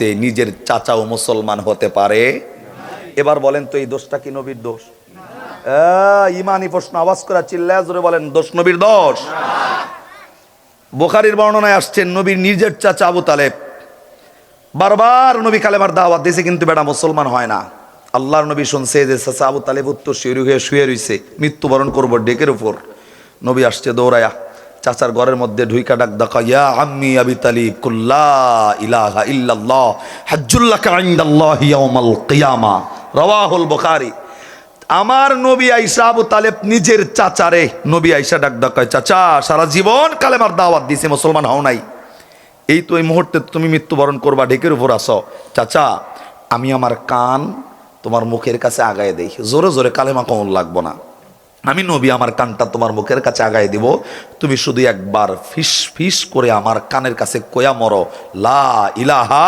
দিছে নিজের চাচাও মুসলমান হতে পারে। এবার বলেন তো এই দোষটা কি নবীর দোষ? ইমানি প্রশ্ন, আওয়াজ করা চিল্লায় জোরে বলেন, দোষ নবীর দোষ। বোখারির বর্ণনায় আসছেন, নবীর নিজের চাচা আবু তালেব। বারবার নবী কালেমার দাওয়াত দিয়েছে কিন্তু বেটা মুসলমান হয় না। আল্লাহর নবী শুনছে যে চাচা আবু তালেব উত্তর শিরু হয়ে শুয়ে রইছে, মৃত্যুবরণ করব ডেকের উপর। নবী আসছে দৌড়ায়া। চাচার ঘরের মধ্যে ঢুইকা ডাক দেখা ইয়া আম্মি আবি তালিব, কুল্লা ইলাহা ইল্লাল্লাহ, হাজ্জুল্লাকা ইনদাল্লাহি ইয়াউমাল কিয়ামা। রাওয়াহুল বুখারী। আমার নবী আইসা আবু তালেব নিজের চাচারে, নবী আইসা ডাক ডাকায় চাচা, সারা জীবন কালেমার দাওয়াত দিছে, মুসলমান হও নাই। এই তো এই মুহূর্তে তুমি মৃত্যুবরণ করবা, ঢেকের উপর আসো চাচা, আমি আমার কান তোমার মুখের কাছে আগায় দেই। জোরে জোরে কালেমা কমন লাগবো না। আমি নবী, আমার কানটা তোমার মুখের কাছে আগাই দিব। তুমি শুধু একবার ফিস ফিস করে আমার কানের কাছে কোয়া মরো। লা ইলাহা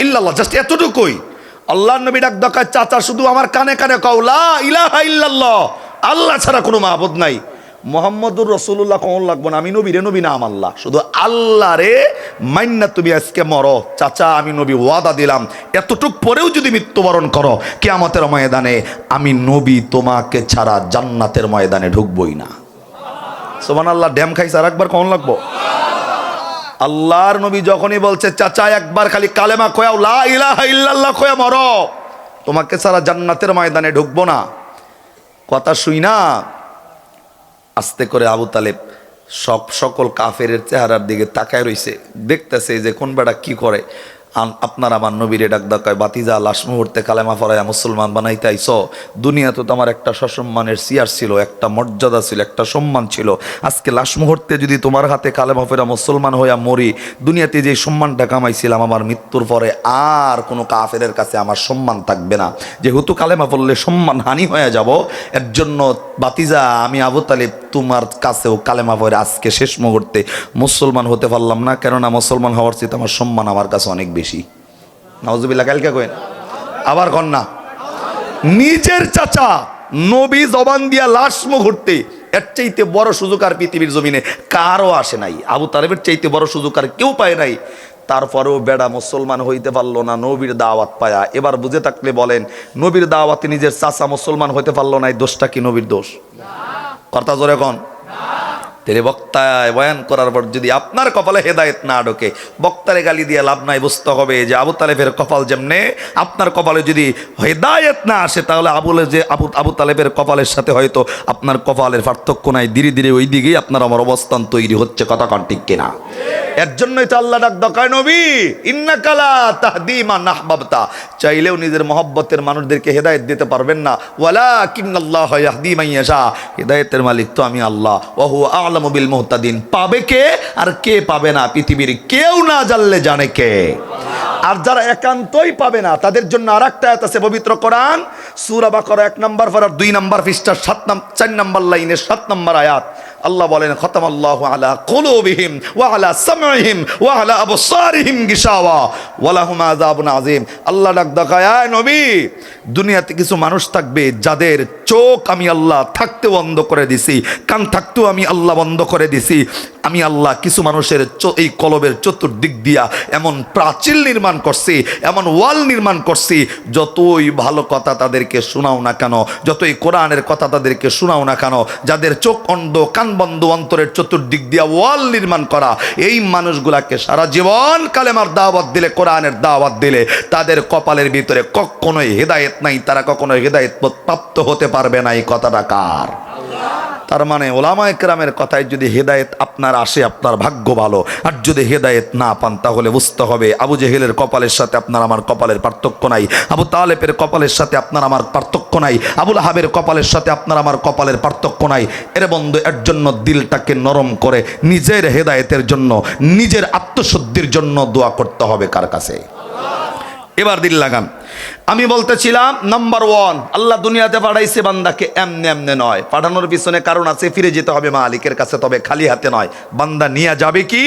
ইল্লাল্লাহ, জাস্ট এতটুকুই। আল্লাহ নবী ডাক দকায় চাচা শুধু আমার কানে কানে কও, লা ইলাহা ইল্লাল্লাহ। আল্লাহ ছাড়া কোনো মাহবুদ নাই। মোহাম্মদুর রসুল্লাহ কমন লাগবো না? আমি নবী রে নবী নাম আল্লাহ শুধু আল্লাহ রে মান্না তুমি আজকে মরো। চাচা, আমি নবী ওয়াদা দিলাম। এতটুক পরেও যদি মৃত্যুবরণ করো, কেয়ামতের ময়দানে আমি নবী তোমাকে ছাড়া জান্নাতের ময়দানে ঢুকবই না। সোমান আল্লাহ ড্যাম খাইছে আর একবার কমন লাগবো? আল্লাহর নবী যখনই বলছে, চাচা, একবার খালি কালেমা খোয়াও লা ইলাহা খোয়া মরো। তোমাকে ছাড়া জান্নাতের ময়দানে ঢুকবো না। কথা শুই না। আস্তে করে আবু তালেব সব সকল কাফের চেহারার দিকে তাকায় রয়েছে দেখতেছে যে কোন বেটা কি করে। আপনার আমার নবীরে ডাক ডাকায় বাতিজা, লাশ মুহূর্তে কালেমা ফরাইয়া মুসলমান বানাইতে আইস দুনিয়া তো তোমার একটা সসম্মানের সিয়ার ছিল, একটা মর্যাদা ছিল, একটা সম্মান ছিল। আজকে লাশ মুহূর্তে যদি তোমার হাতে কালেমা ফেরা মুসলমান হইয়া মরি, দুনিয়াতে যে সম্মানটা কামাইছিলাম, আমার মৃত্যুর পরে আর কোনো কাফেরের কাছে আমার সম্মান থাকবে না। যেহেতু কালেমা পড়লে সম্মান হানি হয়ে যাব, এর জন্য বাতিজা, আমি আবু তালিব তোমার কাছেও কালেমা পড়ে আজকে শেষ মুহূর্তে মুসলমান হতে পারলাম না। কেননা মুসলমান হওয়ার চেয়ে আমার সম্মান আমার কাছে অনেক নওয়াজুবিল্লাহ কালকে কয়েন আবার কন্যা নিজের চাচা নবী জবান দিয়া লাশ মুহূর্তে এর চাইতে বড় সুযোগ আর পৃথিবীর জমিনে কারও আসে নাই। আবু তালেবের চাইতে বড় সুযোগ আর কেউ পায় নাই। তারপরেও বেড়া মুসলমান হইতে পারল না, নবীর দাওয়াত পায়া। এবার বুঝে থাকলে বলেন, নবীর দাওয়াতে নিজের চাচা মুসলমান হইতে পারল না এই দোষটা কি নবীর দোষ? কর্তা জোরে কন। তেরে বক্তায় বয়ান করার পর যদি আপনার কপালে হেদায়েত না ঢোকে, বক্তারে গালি দিয়ে লাভ নাই, বুঝতে হবে যে আবু তালেবের কপাল যেমনে, আপনার কপালে যদি হেদায়েত না আসে, তাহলে আবুলে যে আবু আবু তালেবের কপালের সাথে হয়তো আপনার কপালের পার্থক্য নাই। ধীরে ধীরে ওই দিকেই আপনার আমার অবস্থান তৈরি হচ্ছে। কথা কন ঠিক কিনা? এর জন্যই তো আল্লাহ ডাক দকায় নবী ইন্নাকালা তাহদিমা নাহবাবতা। চাইলেও নিজের মহব্বতের মানুষদেরকে হেদায়েত দিতে পারবেন না। ওয়ালা কিন্নাল্লাহ ইয়াহদি মান ইয়াশা। হেদায়েতের মালিক তো আমি আল্লাহ। ওহু আলামু বিল মুহতাদিন। পাবে কে আর কে পাবে না? পৃথিবীর কেউ না জানলে জানে কে। আর যারা একান্তই পাবে না, তাদের জন্য আর একটা আছে, পবিত্র কোরআন সুরাবা করা এক নম্বর ফেরার দুই নম্বর পৃষ্ঠার সাত নাম চার নম্বর লাইনের সাত নম্বর আয়াত। আল্লাহ বলেন খতম আল্লাহ আলা কুলুবিহিম ওয়া আলা সামঈহিম ওয়া আলা আবসারিহিম গিশাওয়া ওয়া লাহুম আযাবুন আযীম। আল্লাহ ডাক দেখায় নবী, দুনিয়াতে কিছু মানুষ থাকবে যাদের চোখ আমি আল্লাহ থাকতে বন্ধ করে দিছি, কান থাকতেও আমি আল্লাহ বন্ধ করে দিছি। আমি আল্লাহ কিছু মানুষের এই কলবের চতুর্দিক দিয়া এমন প্রাচীর নির্মাণ করছি, এমন ওয়াল নির্মাণ করছি, যতই ভালো কথা তাদেরকে শোনাও না কেন, যতই কোরআনের কথা তাদেরকে শোনাও না কেন, যাদের চোখ অন্ধ, কান বন্ধ অন্তরের চতুর্দিক দিয়া ওয়াল নির্মাণ করা, এই মানুষগুলাকে সারা জীবন কালেমার দাওয়াত দিলে, কোরআনের দাওয়াত দিলে, তাদের কপালের ভিতরে কখনোই হেদায়েত নাই, তারা কখনোই হেদায়েত প্রাপ্ত হতে পারবে না, এই কথাটা কার? তার মানে ওলামা একরামের কথায় যদি হেদায়েত আপনার আসে, আপনার ভাগ্য ভালো। আর যদি হেদায়েত না পান, তাহলে বুঝতে হবে আবু জেহেলের কপালের সাথে আপনার আমার কপালের পার্থক্য নাই। আবু তালেবের কপালের সাথে আপনার আমার পার্থক্য নাই। আবুল হাবের কপালের সাথে আপনার আমার কপালের পার্থক্য নাই। এর বন্ধু, এর জন্য দিলটাকে নরম করে নিজের হেদায়েতের জন্য, নিজের আত্মশুদ্ধির জন্য দোয়া করতে হবে কার কাছে? এবার দিল লাগান। আমি বলতেছিলাম নাম্বার ওয়ান আল্লাহ দুনিয়াতে পাঠাইছে বান্দাকে এমনে এমনে নয়। পাঠানোর পিছনে কারণ আছে, ফিরে যেতে হবে মালিকের কাছে, তবে খালি হাতে নয়। বান্দা নিয়ে যাবে কি?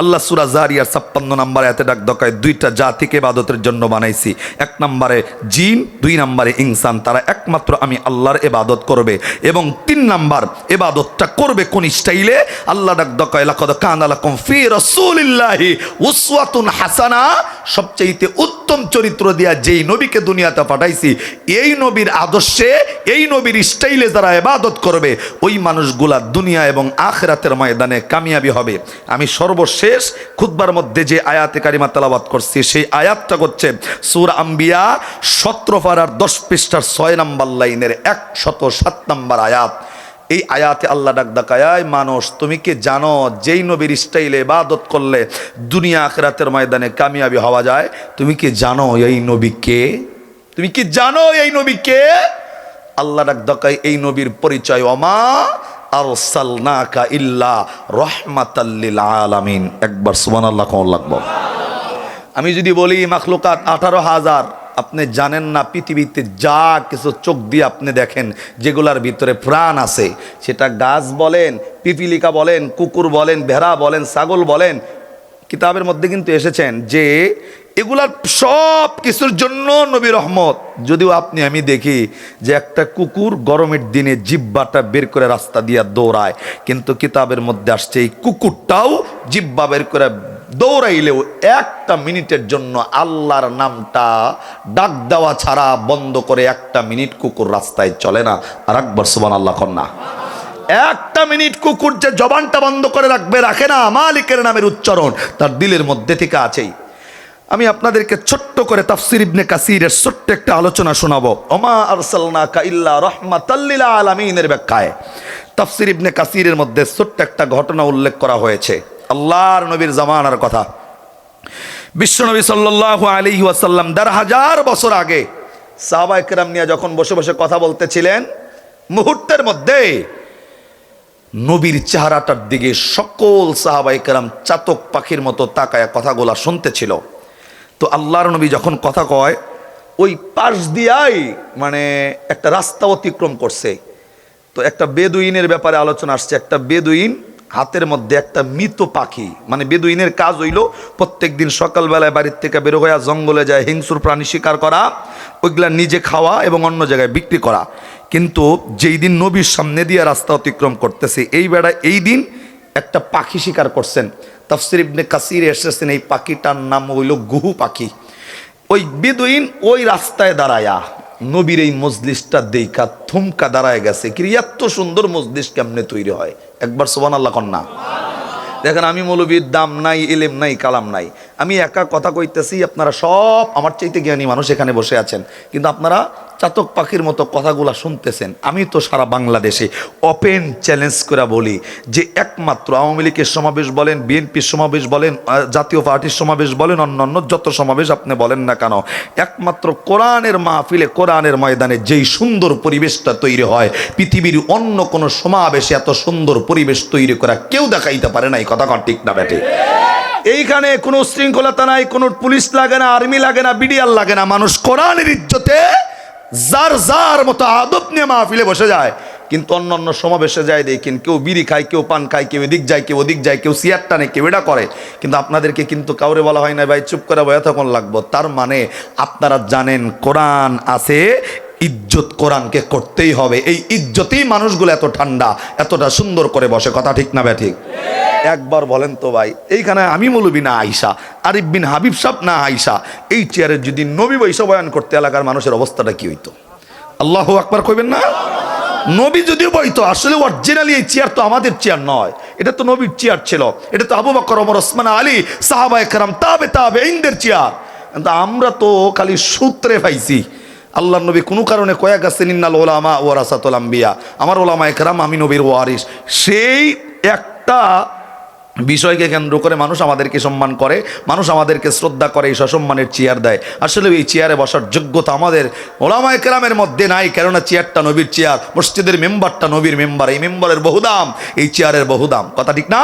আল্লাহ সুরা জারিয়ার ছাপ্পান্ন নাম্বারে এতে ডাক দকায় দুইটা জাতিকে এবাদতের জন্য বানাইছি। এক নম্বরে জিন, দুই নম্বরে ইনসান। তারা একমাত্র আমি আল্লাহর এবাদত করবে এবং তিন নাম্বার এবাদতটা করবে কোন স্টাইলে? আল্লাহ ডাক দকায় লাকদ কানা লাকুম ফি রাসূলিল্লাহি উসওয়াতুন হাসানা। সবচেয়ে উত্তম চরিত্র দিয়া যেই নবীকে দুনিয়াতে পাঠাইছি, এই নবীর আদর্শে, এই নবীর স্টাইলে যারা এবাদত করবে, ওই মানুষগুলা দুনিয়া এবং আখরাতের ময়দানে কামিয়াবি হবে। আমি সর্বশেষ খুতবার মধ্যে যে আয়াতে কারিমা তালাবাদ করছি, সেই আয়াতটা হচ্ছে সুর আম্বিয়া, সতেরো পাড়ার দশ পৃষ্ঠার ছয় নাম্বার লাইনের একশত সাত নম্বর আয়াত। এই আয়াতে আল্লাহ ডাক ডাকায়, মানুষ, তুমি কি জানো যেই নবীর স্টাইলে ইবাদত করলে দুনিয়া আখরাতের ময়দানে কামিয়াবি হওয়া যায়? তুমি কি জানো এই নবীকে তুমি কি জানো এই নবীকে আল্লাহ ডাক ডাকায়, এই নবীর পরিচয় অমা আর সালনাকা ইল্লা রহমাতাল্লিল আলামিন। একবার সুবহানাল্লাহ কোন লাগবো আমি যদি বলি মাখলুকাত আঠারো হাজার আপনি জানেন না পৃথিবীতে যা কিছু চোখ দিয়ে আপনি দেখেন, যেগুলার ভিতরে প্রাণ আছে, সেটা গাছ বলেন, পিপিলিকা বলেন, কুকুর বলেন, ভেড়া বলেন, ছাগল বলেন, কিতাবের মধ্যে কিন্তু এসেছেন যে এগুলার সব কিছুর জন্য নবী রহমত। যদিও আপনি, আমি দেখি যে একটা কুকুর গরমের দিনে জিব্বাটা বের করে রাস্তা দিয়ে দৌড়ায়, কিন্তু কিতাবের মধ্যে আসছে এই কুকুরটাও জিব্বা বের করে দৌড়াইলেও একটা মিনিটের জন্য আল্লাহর নামটা ডাক দেওয়া ছাড়া বন্ধ করে একটা মিনিট কুকুর রাস্তায় চলে না। আর একবার সুবান আল্লাহ কন্যা একটা মিনিট কুকুর যে জবানটা বন্ধ করে রাখবে, রাখে না, মালিকের নামের উচ্চারণ, তার দিলের মধ্যে থেকে আছেই। আমি আপনাদেরকে ছোট্ট করে তাফসির ইবনে কাসিরের ছোট্ট একটা আলোচনা শোনাবো। ওমা আরসালনাকা ইল্লা রাহমাতাল্লিল আলামিনের ব্যাখ্যায়। তাফসির ইবনে কাসিরের মধ্যে ছোট্ট একটা ঘটনা উল্লেখ করা হয়েছে। আল্লাহর নবীর জামানার কথা। বিশ্বনবী সাল্লাল্লাহু আলাইহি ওয়াসাল্লাম দেড় হাজার বছর আগে সাহাবা একরাম নিয়ে যখন বসে বসে কথা বলতেছিলেন, মুহূর্তের মধ্যে নবীর চেহারাটার দিকে সকল সাহাবাই কেরাম চাতক পাখির মতো তাকায় কথাগুলা শুনতেছিল। তো আল্লাহর নবী যখন কথা কয়, ওই পাশ দিয়াই মানে একটা রাস্তা অতিক্রম করছে। তো একটা বেদুইনের ব্যাপারে আলোচনা আসছে, একটা বেদুইন হাতের মধ্যে একটা মৃত পাখি মানে বেদুইনের কাজ হইল প্রত্যেক দিন সকালবেলায় বাড়ির থেকে বের হইয়া জঙ্গলে যায় হিংসুর প্রাণী শিকার করা, ওইগুলা নিজে খাওয়া এবং অন্য জায়গায় বিক্রি করা। কিন্তু যেই দিন নবীর সামনে দিয়ে রাস্তা অতিক্রম করতেছে, এই বেড়া, এই দিন একটা পাখি শিকার করছেন। তাফসির ইবনে কাসির এসেছেন, এই পাখিটার নাম হইল গুহু পাখি। ওই বেদুইন ওই রাস্তায় দাঁড়ায়া নবীর এই মজলিসটা দেখা থমকা দাঁড়ায় গেছে। কি এত সুন্দর মজলিস কেমনে তৈরি হয়? একবার সোবান আল্লাহ কন্যা দেখেন, আমি মৌলবীর দাম নাই এলেম নাই, কালাম নাই। আমি একা কথা কইতেছি, আপনারা সব আমার চাইতে জ্ঞানী মানুষ এখানে বসে আছেন। কিন্তু আপনারা চাতক পাখির মতো কথাগুলা শুনতেছেন, আমি তো সারা বাংলাদেশে ওপেন চ্যালেঞ্জ করে বলি যে একমাত্র আওয়ামী লীগের সমাবেশ বলেন, বিএনপির সমাবেশ বলেন জাতীয় পার্টির সমাবেশ বলেন, অন্যান্য যত সমাবেশ আপনি বলেন না কেন, একমাত্র কোরআনের মাহফিলে, কোরআনের ময়দানে যেই সুন্দর পরিবেশটা তৈরি হয়, পৃথিবীর অন্য কোনো সমাবেশে এত সুন্দর পরিবেশ তৈরি করা কেউ দেখাইতে পারে না, এই কথা ঠিক না ব্যাটে। এইখানে কোনো শৃঙ্খলতা নাই, কোনো পুলিশ লাগে না, আর্মি লাগে না, বিডিআর লাগে না, মানুষ কোরআনের ইজ্জতে যার যার মতো আদব নিয়ে মাহফিলে বসে যায়, কিন্তু অন্য অন্য সমাবেশে যায় দেখেন কেউ বিড়ি খায়, কেউ পান খায়, কেউ এদিক যায়, কেউ ওদিক যায়, কেউ সিয়ার টানে, কেউ এটা করে। কিন্তু আপনাদেরকে কিন্তু কাউরে বলা হয় না, ভাই, চুপ করে বয়া তখন লাগবো। তার মানে আপনারা জানেন কোরআন আছে, ইজ্জত কোরআনকে করতেই হবে। এই ইজ্জতেই মানুষগুলো এত ঠান্ডা, এতটা সুন্দর করে বসে। কথা ঠিক না ব্যা ঠিক? একবার বলেন তো ভাই, এইখানে আমি মৌলবি না আইসা, আরিফ বিন হাবিব সাহ না আইসা, এই চেয়ারে যদি নবী বৈশা বয়ান করতে এলাকার মানুষের অবস্থাটা কি হইতো? আল্লাহ আকবার কইবেন না? নবী যদিও বইতো আসলে অরিজিনালি এই চেয়ার তো আমাদের চেয়ার নয়। এটা তো নবীর চেয়ার ছিল। এটা তো আবু বকর, ওমর, ওসমান, আলী সাহাবা একরাম তাবে তাবে ইনদের চেয়ার কিন্তু আমরা তো খালি সূত্রে পাইছি আল্লাহ নবী কোনো কারণে কয়েক আছেন ইন্নাল ওলামা ও রাসাতুল আম্বিয়া। আমার ওলামা একরাম আমি নবীর ওয়ারিস সেই একটা বিষয়কে কেন্দ্র করে মানুষ আমাদেরকে সম্মান করে, মানুষ আমাদেরকে শ্রদ্ধা করে, এই সসম্মানের চেয়ার দেয়। আসলে এই চেয়ারে বসার যোগ্যতা আমাদের ওলামা একরামের মধ্যে নাই, কেননা চেয়ারটা নবীর চেয়ার, মসজিদের মেম্বারটা নবীর মেম্বার, এই মেম্বারের বহুদাম, এই চেয়ারের বহুদাম। কথা ঠিক না?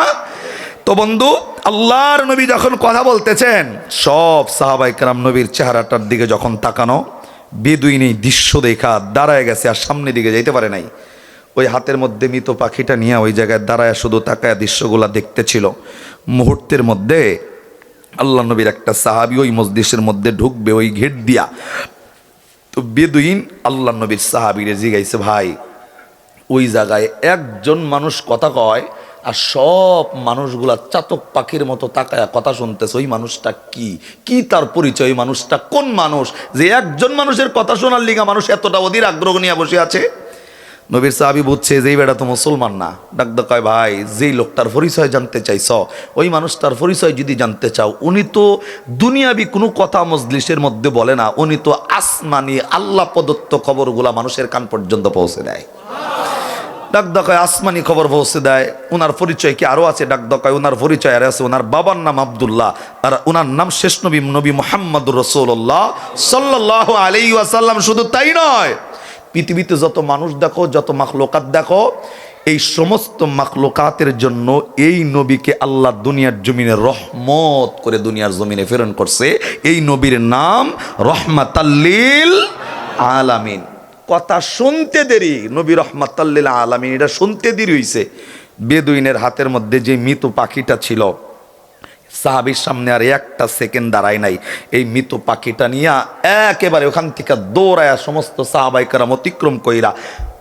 তো বন্ধু, আল্লাহর নবী যখন কথা বলতেছেন, সব সাহাবাই কারাম নবীর চেহারাটার দিকে যখন তাকানো, বেদুইন দৃশ্য দেখা দাঁড়ায় গেছে আর সামনের দিকে যাইতে পারে নাই। ওই হাতের মধ্যে মৃত পাখিটা নিয়ে ওই জায়গায় দাঁড়ায় শুধু তাকায় দৃশ্যগুলা দেখতেছিল। মুহূর্তের মধ্যে আল্লাহ নবীর একটা সাহাবি ওই মসজিদের মধ্যে ঢুকবে, ওই ঘেট দিয়া। তো বেদুইন আল্লাহ নবীর সাহাবিরে জিগাইছে, ভাই, ওই জায়গায় একজন মানুষ কথা কয় আর সব মানুষগুলা চাতক পাখির মতো তাকায়া কথা শুনতেছে। ওই মানুষটা কি? কি তার পরিচয়? মানুষটা কোন মানুষ? যে একজন মানুষের কথা শোনার লিগা মানুষ এতটা অধীর আগ্রহ নিয়ে বসে আছে? নবীর সাহাবি বুঝছে যেই বেটা তো মুসলমান না। ডাকদা কয়, ভাই, যেই লোকটার পরিচয় জানতে চাইছ, ওই মানুষটার পরিচয় যদি জানতে চাও, উনি তো দুনিয়াবি কোনো কথা মজলিসের মধ্যে বলে না, উনি তো আসমানি আল্লাহ প্রদত্ত খবরগুলা মানুষের কান পর্যন্ত পৌঁছে দেয়। ডাক দকায় আসমানি খবর পৌঁছে দেয়। ওনার পরিচয় কি আরও আছে? ডাক দকায় ওনার পরিচয় আর আছে ওনার বাবার নাম আব্দুল্লাহ, আর ওনার নাম শেষ নবী নবী মোহাম্মদুর রসুল্লাহ সাল্লাহ আলাই আসাল্লাম শুধু তাই নয় পৃথিবীতে যত মানুষ দেখো, যত মাখলোকাত দেখো, এই সমস্ত মাখলোকাতের জন্য এই নবীকে আল্লাহ দুনিয়ার জমিনে রহমত করে দুনিয়ার জমিনে প্রেরণ করছে। এই নবীর নাম রহমাতাল্লিল আলামিন। কথা শুনতে দেরি, নবী রহমাতাল্লিল আলামিন, এটা শুনতে দেরি হইছে। বেদুইনের হাতের মধ্যে যে মৃত পাখিটা ছিল সাহাবির সামনে আর একটা সেকেন্ড দাঁড়ায় নাই। এই মৃত পাখিটা নিয়ে একেবারে ওখান থেকে দৌড়ায়া সমস্ত সাহাবাইকারাম অতিক্রম কইরা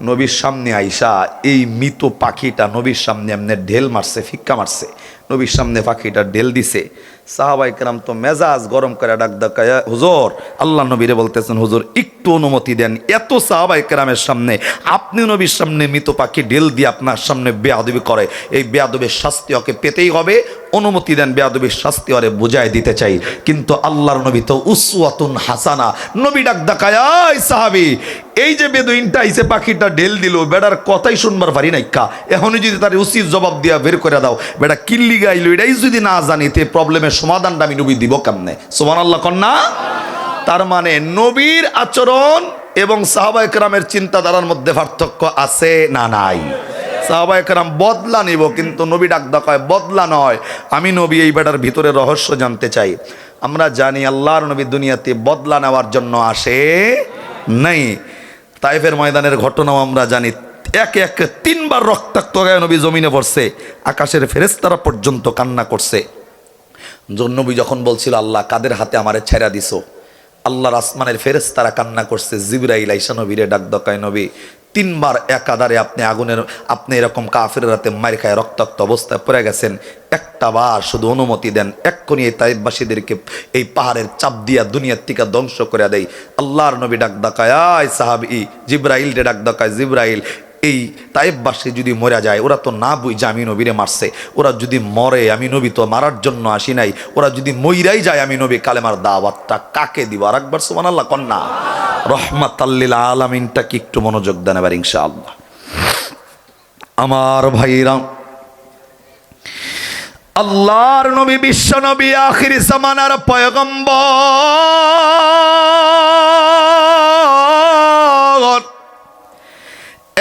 নবীর সামনে আইসা, এই মৃত পাখিটা নবীর সামনে এমনি ঢেল মারছে, ফিক্কা মারছে। নবীর সামনে পাখিটা ঢেল দিছে। সাহাবাই কেরাম তো মেজাজ গরম করে ডাক ডাকায় হুজুর, আল্লাহ নবীরে বলতেছেন, হুজুর, একটু অনুমতি দেন। এত সাহাবাই কেরামের সামনে, আপনি নবীর সামনে মৃত পাখি ঢেল দিয়ে আপনার সামনে বেয়াদবি করে। এই বেয়াদবের শাস্তি ওকে পেতেই হবে। অনুমতি দেন, বেয়াদবির শাস্তি ওরে বুঝাই দিতে চাই। কিন্তু আল্লাহর নবী তো উসওয়াতুন হাসানা। নবী ডাক "এই সাহাবি, এই যে বেদুইনটা আইছে পাখিটা ঢেল দিল, বেড়ার কথাই শুনবার পারি নাই কা? এখনই যদি তার উচিত জবাব দিয়া বের করে দাও। বেড়া কিল্লি গাইলো, এটাই যদি না জানি, তে প্রবলেমের সমাধানটা আমি নবী দিব কেমনে? সোমান আল্লাহ কন্যা তার মানে নবীর আচরণ এবং সাহাবা একরামের চিন্তাধারার মধ্যে পার্থক্য আছে না নাই? সাহাবা একরাম বদলা নিব, কিন্তু নবী ডাক কয় বদলা নয়। আমি নবী এই বেটার ভিতরে রহস্য জানতে চাই। আমরা জানি আল্লাহর নবী দুনিয়াতে বদলা নেওয়ার জন্য আসে নাই। তাইফের ময়দানের ঘটনাও আমরা জানি। একে একে তিনবার রক্তাক্ত গায়ে নবী জমিনে পড়ছে। আকাশের ফেরেস্তারা পর্যন্ত কান্না করছে। জন্নবী যখন বলছিল, আল্লাহ, কাদের হাতে আমারে ছেড়া দিছো? আল্লাহর আসমানের ফেরেস তারা কান্না করছে, জিবরাইল আইসা নবীরে ডাক দকায় নবী, তিনবার একাধারে আপনি আগুনের, আপনি এরকম কাফের রাতে মার খায় রক্তাক্ত অবস্থায় পড়ে গেছেন। একটা বার শুধু অনুমতি দেন, এক্ষুনি এই তাইবাসীদেরকে এই পাহাড়ের চাপ দিয়া দুনিয়ার থেকে ধ্বংস করে দেয়। আল্লাহর নবী ডাক ডাকায় আয় সাহাবি জিব্রাইল রে ডাক ডাকায় জিব্রাইল এই তাইববাসী যদি মরে যায়, ওরা তো না বুঝে আমি নবীরে মারছে। ওরা যদি মরে, আমি নবী তো মারার জন্য আসি নাই। ওরা যদি মইরাই যায়, আমি নবী কালেমার দাওয়াতটা কাকে দিব? আর একবার সোমান আল্লাহ কন্যা রহমাত আল্লিল আলমিনটা কি একটু মনোযোগ দেন এবার ইনশাআল্লাহ। আমার ভাইরা, আল্লাহর নবী বিশ্ব নবী আখির জামানার পয়গম্বর।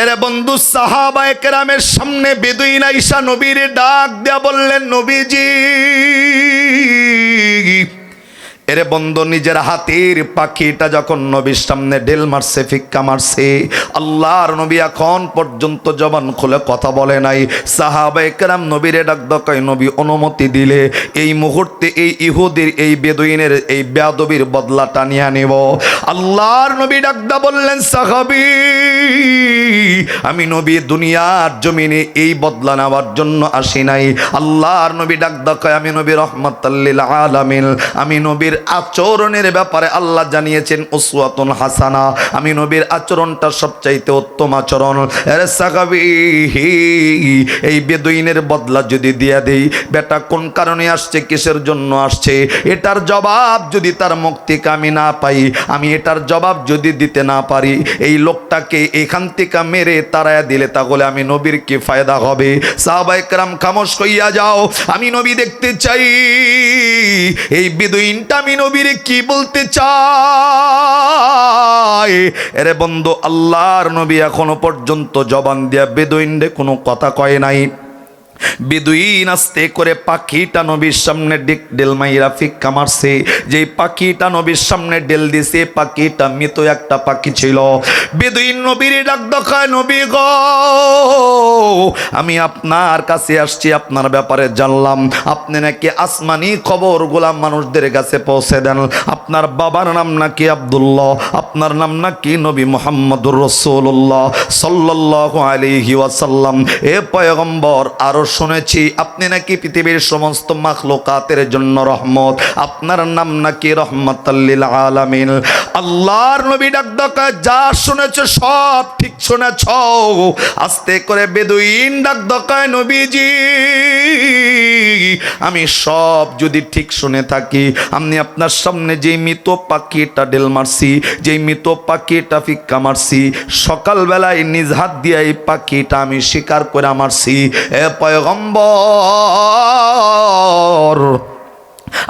এরে বন্ধু সাহাবা একরামের সামনে বেদুইন আইসা নবীর ডাক দেয়া বললেন নবীজি। এরে বন্ধু, নিজের হাতের পাখিটা যখন নবীর সামনে ডেল মারছে, ফিক্কা মারছে, আল্লাহর নবী এখন পর্যন্ত জবান খুলে কথা বলে নাই। সাহাবা একরাম নবীরে ডাক দকায় নবী অনুমতি দিলে, এই মুহূর্তে এই ইহুদির, এই বেদুইনের, এই বেয়াদবির বদলাটা নিয়ে নেব। আল্লাহর নবী ডাকদা বললেন, সাহাবি, আমি নবী দুনিয়ার জমিনে এই বদলা নেওয়ার জন্য আসি নাই। আল্লাহর নবী ডাক দকায় আমি নবী রহমতাল্লিল আলামিন, আমি নবীর আচরণের ব্যাপারে আল্লাহ জানিয়েছেন, উসওয়াতুন হাসানা। আমি নবীর আচরণটা সবচাইতে উত্তম আচরণ। এই বেদুইনের বদলা যদি দিয়ে দেই, বেটা কোন কারণে আসছে, কিসের জন্য আসছে? এটার জবাব যদি তার মুখ থেকে আমি না পাই, আমি এটার জবাব যদি দিতে না পারি, এই লোকটাকে এখান থেকে মেরে তারায়া দিলে তাহলে আমি নবীর কি ফায়দা হবে? সাহাবাইকরাম খামোশ কইয়া যাও। আমি নবী দেখতে চাই। এই বেদুইনটা আমি নবীর কি বলতে চাই? এরে বন্ধু, আল্লাহর নবী এখনও পর্যন্ত জবান দিয়া বেদুইন কোনো কথা কয় নাই। বেদুইন আস্তে করে পাখিটা নবীর সামনে ডেক ডেল মাইরা ফিক্কা মারছে। যেই পাখিটা নবীর সামনে ডেল দিছে, পাখিটা মৃত একটা পাখি ছিল। বেদুইন নবীর ডাক দেখায়, নবী গ, আমি আপনার কাছে আসছি, আপনার ব্যাপারে জানলাম। আপনি নাকি আসমানি খবর গোলাম মানুষদের কাছে পৌঁছে দেন। আপনার বাবার নাম নাকি আব্দুল্লাহ, আপনার নাম নাকি নবী মোহাম্মদুর রসুল্লাহ সাল্লাহ আলিহি ওয়াসাল্লাম। এ পয়গম্বর আরও শুনেছি, আপনি নাকি পৃথিবীর সমস্ত মাখলুকাতের জন্য রহমত। আপনার নাম নাকি রহমতাল্লিল আলামিন। আল্লাহর নবী ডাক যা শুনেছ সব ঠিক শুনেছ। আস্তে করে বেদুইন ডাক ডাকায় নবীজি, আমি সব যদি ঠিক শুনে থাকি, আমি আপনার সামনে যে মৃত পাখিটা ডেল মারছি, যে মৃত পাখিটা ফিক্কা মারছি, সকালবেলায় নিজ হাত দিয়ে এই পাখিটা আমি শিকার করে মারছি। এ পয়গম্বর।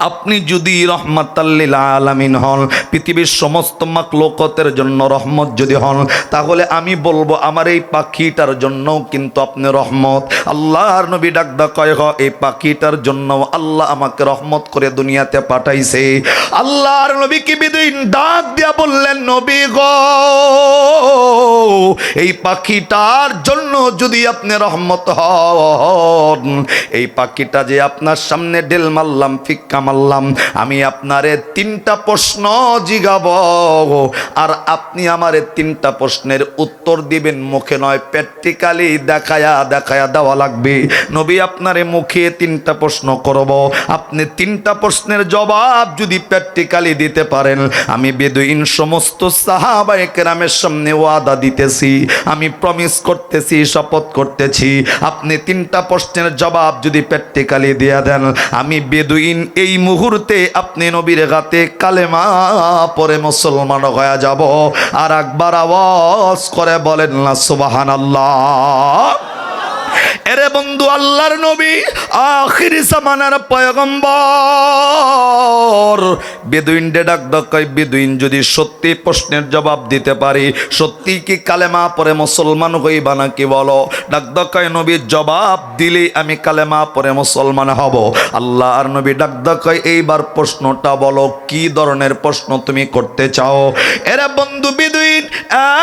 আপনি যদি রহমাতাল্লিল আলামিন হন, পৃথিবীর সমস্ত মাকলোকতের জন্য রহমত যদি হন, তাহলে আমি বলব আমার এই পাখিটার জন্যও কিন্তু আপনি রহমত। আল্লাহর নবী ডাকদা কয়, হ, এই পাখিটার জন্য আল্লাহ আমাকে রহমত করে দুনিয়াতে পাঠাইছে। আল্লাহর নবী কি বিদিন ডাক দিয়া বললেন, নবী গ, এই পাখিটার জন্য যদি আপনি রহমত হন, এই পাখিটা যে আপনার সামনে ডেল মারলাম ফিক্কা মারলাম, আমি আপনারে তিনটা প্রশ্ন জিগাব। আর আপনি আমারে তিনটা প্রশ্নের উত্তর দিবেন, মুখে নয় প্র্যাকটিক্যালি দেখায়া দেখায়া দেওয়া লাগবে। নবী আপনারে মুখে তিনটা প্রশ্ন করব। আপনি তিনটা প্রশ্নের জবাব যদি প্র্যাকটিক্যালি দিতে পারেন, আমি বেদুইন সমস্ত সাহাবায়ে কেরামের সামনে ওয়াদা দিতেছি, আমি প্রমিস করতেছি, শপথ করতেছি। আপনি তিনটা প্রশ্নের জবাব যদি প্র্যাকটিক্যালি দিয়ে দেন, আমি বেদুইন এই মুহূর্তে আপনি নবীর গাতে কালেমা পরে মুসলমান হয়ে যাব। আর একবার আওয়াজ করে বলেন না সুবাহান আল্লাহ এরে আল্লাহর নবী, আখির জামানার পয়গম্বর। বেদুইন ডে ডাক ডাকাই বেদুইন যদি সত্যি প্রশ্নের জবাব দিতে পারি, সত্যি কি কালেমা পরে মুসলমান হই হইবা নাকি বলো? ডাক ডাকাই নবীর জবাব দিলে আমি কালেমা পরে মুসলমান হব। আল্লাহ আর নবী ডাক এইবার প্রশ্নটা বলো, কি ধরনের প্রশ্ন তুমি করতে চাও? এরা বন্ধু বেদুইন,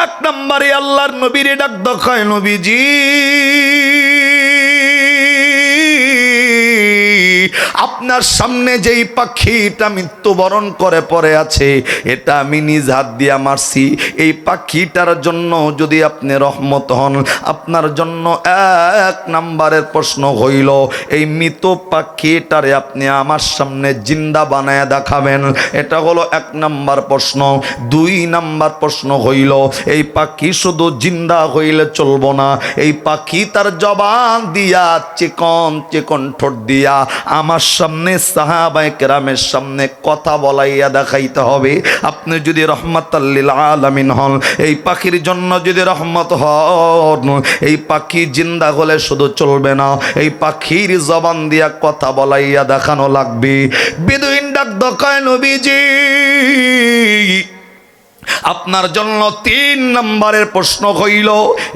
এক নম্বরে আল্লাহর নবীর ডাক ডাকায় নবীজি। আপনার সামনে যেই পাখিটা মৃত্যুবরণ করে পড়ে আছে, এটা আমি নিজ হাত দিয়া মারছি। এই পাখিটার জন্য যদি আপনি রহমত হন, আপনার জন্য এক নাম্বারের প্রশ্ন হইল, এই মৃত পাখিটারে আপনি আমার সামনে জিন্দা বানায় দেখাবেন? এটা হলো এক নাম্বার প্রশ্ন। দুই নাম্বার প্রশ্ন হইল, এই পাখি শুধু জিন্দা হইলে চলবো না, এই পাখি তার জবান দিয়া চিকন চিকন ঠোঁট দিয়া আমার সামনে সাহাবাই কেরামের সামনে কথা বলাইয়া দেখাইতে হবে। আপনি যদি রহমতাল্লিল আলামিন হন, এই পাখির জন্য যদি রহমত হন, এই পাখি জিন্দা হলে শুধু চলবে না, এই পাখির জবান দিয়া কথা বলাইয়া দেখানো লাগবে। বিদুইন ডাক দকায় নবীজি। আপনার জন্য তিন নম্বরের প্রশ্ন হইল,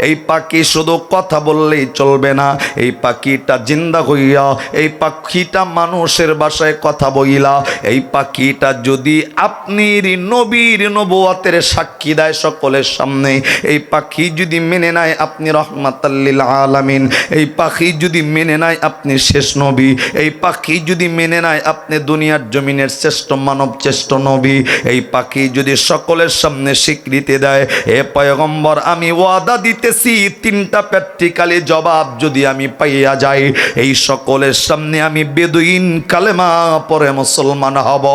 এই পাখি শুধু কথা বললেই চলবে না, এই পাখিটা জিন্দা হইয়া, এই পাখিটা মানুষের বাসায় কথা বইলা, এই পাখিটা যদি আপনি নবীর নবুয়াতের সাক্ষী দেয় সকলের সামনে, এই পাখি যদি মেনে নেয় আপনি রহমাতাল্লিল আলামিন, এই পাখি যদি মেনে নেয় আপনি শেষ নবী, এই পাখি যদি মেনে নেয় আপনি দুনিয়ার জমিনের শ্রেষ্ঠ মানব শ্রেষ্ঠ নবী, এই পাখি যদি সকলের সামনে স্বীকৃতি দেয়। এ পয়গম্বর, আমি ওয়াদা দিতেছি, তিনটা প্র্যাকটিক্যালি জবাব যদি আমি পাইয়া যাই, এই সকলের সামনে আমি বেদুইন কালেমা পরে মুসলমান হব।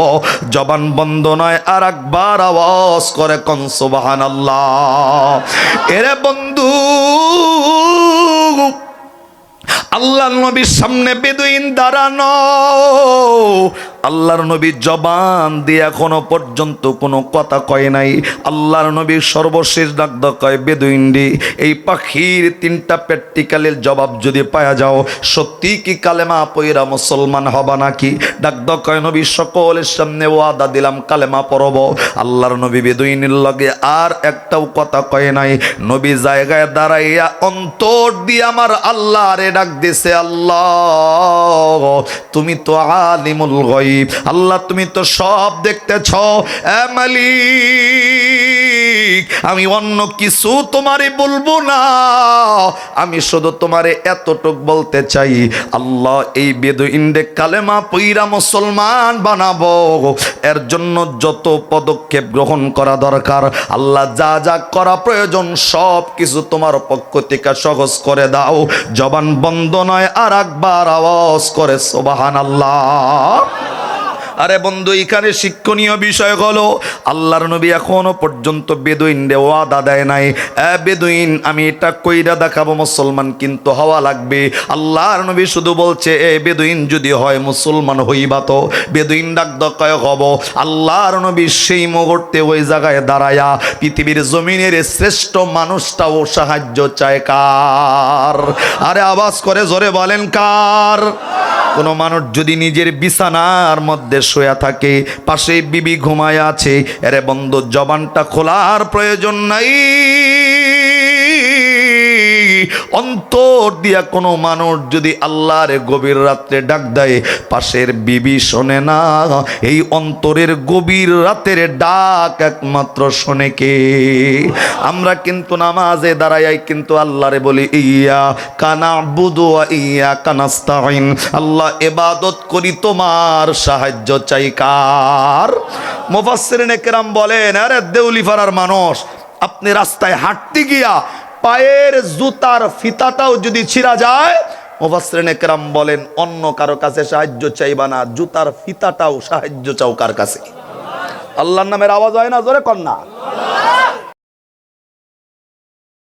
জবান বন্ধ নয় আর একবার আওয়াজ করে কনসুবাহান আল্লাহ এরে বন্ধু আল্লাহ নবীর সামনে বেদুইন দাঁড়ানো। আল্লাহর নবী জবান দিয়ে এখনও পর্যন্ত কোনো কথা কয় নাই। আল্লাহর নবী সর্বশেষ ডাকদ কয় বেদুইন্ডি এই পাখির তিনটা প্র্যাকটিক্যালের জবাব যদি পাওয়া যাও, সত্যি কি কালেমা পইরা মুসলমান হবা নাকি? ডাকদ কয়, নবী, সকলের সামনে ওয়াদা দিলাম, কালেমা পরব আল্লাহর নবী বেদুইনের লগে আর একটাও কথা কয় নাই। নবী জায়গায় দাঁড়াইয়া অন্তর দিয়ে আমার আল্লাহ রে ডাক দিছে, আল্লাহ, তুমি তো আলিমুল গয়ব। আল্লাহ তুমি তো সব দেখতেছ। মালিক, আমি অন্য কিছু তোমারে বলব না। আমি শুধু তোমারে এতটুক বলতে চাই, আল্লাহ এই বেদু ইন্ডে কালেমা পইরা মুসলমান বানাবো। এর জন্য যত পদক্ষেপ গ্রহণ করা দরকার, আল্লাহ যা যা করা প্রয়োজন, সব কিছু তোমার পক্ষ থেকে সহজ করে দাও। জবান বন্ধ নয় আর একবার আওয়াজ করে সোবাহান আল্লাহ আরে বন্ধু, এখানে শিক্ষণীয় বিষয় হলো, আল্লাহর নবী এখনও পর্যন্ত বেদুইন রে ওয়াদা দেয় নাই। বেদুইন, আমি এটা কইরা দেখাবো, মুসলমান কিন্তু হওয়া লাগবে। আল্লাহর নবী শুধু বলছে, এ বেদুইন, যদি হয় মুসলমান হইবা তো। বেদুইন ডাক দকায় হব। আল্লাহর নবী সেই মুহূর্তে ওই জায়গায় দাঁড়ায়া, পৃথিবীর জমিনের শ্রেষ্ঠ মানুষটাও সাহায্য চায় কার? আরে আওয়াজ করে জোরে বলেন কার? কোনো মানুষ যদি নিজের বিছানার মধ্যে শোয়া থাকে পাশে বিবি ঘুমায় আছে, এরে বন্ধ জবানটা খোলার প্রয়োজন নাই। অন্তর দিয়া কোনো মানুষ যদি আল্লাহর গভীর রাত্রে ডাক দেয়, পাশের বিবি শোনে না। এই অন্তরের গভীর রাতের ডাক একমাত্র শোনে কে? আমরা কিন্তু নামাজে দাঁড়াই কিন্তু আল্লাহরে বলি, ইয়া কানা বুদু ইয়া কানাস্তাইন আল্লাহ এবাদত করি, তোমার সাহায্য চাই কার? মুফাসসিরিন একরাম বলেন, আরে দেউলি পাড়ার মানুষ, আপনি রাস্তায় হাঁটতে গিয়া পায়ের জুতার ফিতাটাও যদি ছিঁড়া যায়, মুফাসসিরিন একরাম বলেন, অন্য কারও কাছে সাহায্য চাইবা না, জুতার ফিতাটাও সাহায্য চাও কার কাছে? আল্লাহর নামের আওয়াজ হয় না জোরে কন্যা